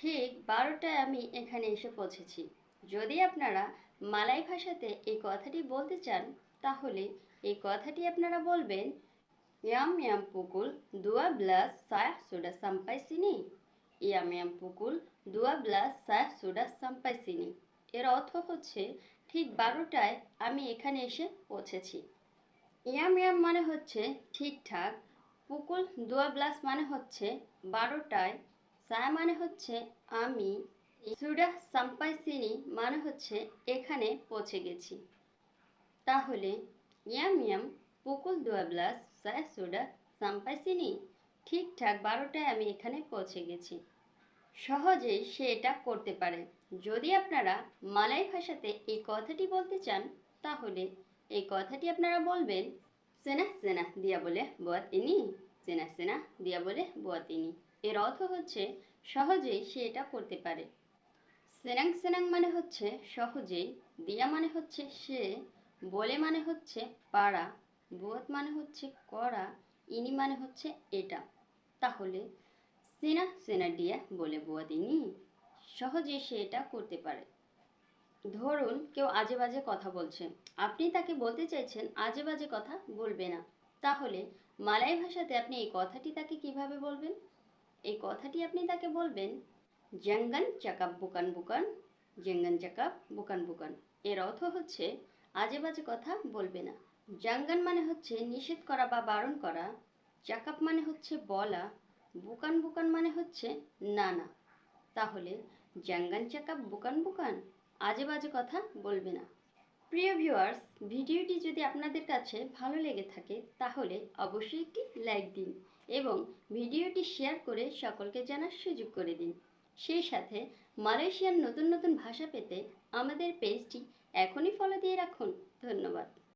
ঠিক বারোটায় আমি এখানে এসে পৌঁছেছি। যদি আপনারা মালাই ভাষাতে এই কথাটি বলতে চান, তাহলে এই কথাটি আপনারা বলবেন, ইয়াম ইয়াম পুকুল দুয়া ব্লাস সায়া সুডা সাম্পাই সিনি ইয়াম ইয়াম পুকুল দুয়া ব্লাস সায়া সুডা সাম্পাই সিনি এর অর্থ হচ্ছে, ঠিক বারোটায় আমি এখানে এসে পৌঁছেছি। ইয়াম ইয়াম মানে হচ্ছে ঠিকঠাক পুকুল দুয়া ব্লাস মানে হচ্ছে বারোটায় সায়া মানে হচ্ছে আমি সুডা সাম্পাই সিনি মানে হচ্ছে এখানে পৌঁছে গেছি। তাহলে ইয়াম ইয়াম পুকুল দুয়া ব্লাস সায়া সুডা সাম্পাই সিনি ঠিকঠাক বারোটায় আমি এখানে পৌঁছে গেছি। সহজেই সে এটা করতে পারে। যদি আপনারা মালাই ভাষাতে এই কথাটি বলতে চান, তাহলে এই কথাটি আপনারা বলবেন সেনা সেনা দিয়া বলে বুয়া তিনি সেনা সেনা দিয়া বলে বুয়া তিনি এর অর্থ হচ্ছে সহজেই সে এটা করতে পারে। সেনাং সেনাং মানে হচ্ছে সহজেই, দিয়া মানে হচ্ছে সে, বলে মানে হচ্ছে পাড়া বুয়ত মানে হচ্ছে করা, ইনি মানে হচ্ছে এটা। তাহলে সেনা সেনা দিয়া বলে বুয়া তিনি সহজে সে এটা করতে পারে। ধরুন কেউ আজে বাজে কথা বলছে, আপনি তাকে বলতে চাইছেন আজে বাজে কথা বলবে না। তাহলে মালাই ভাষাতে আপনি এই কথাটি তাকে কীভাবে বলবেন? এই কথাটি আপনি তাকে বলবেন, জঙ্গন চাকাপ বুকান বুকান, জঙ্গন চাকাপ বুকান বুকান। এর অর্থ হচ্ছে আজে বাজে কথা বলবে না। জাঙ্গান মানে হচ্ছে নিষেধ করা বা বারণ করা চাকাপ মানে হচ্ছে বলা, বুকান বুকান মানে হচ্ছে না না। তাহলে, জাঙ্গান চাকাপ বুকান বুকান আজে বাজে কথা বলবে না। প্রিয় ভিউয়ার্স, ভিডিওটি যদি আপনাদের কাছে ভালো লেগে থাকে, তাহলে অবশ্যই একটি লাইক দিন এবং ভিডিওটি শেয়ার করে সকলকে জানার সুযোগ করে দিন। সেই সাথে মালয়েশিয়ার নতুন নতুন ভাষা পেতে আমাদের পেজটি এখনই ফলো দিয়ে রাখুন। ধন্যবাদ।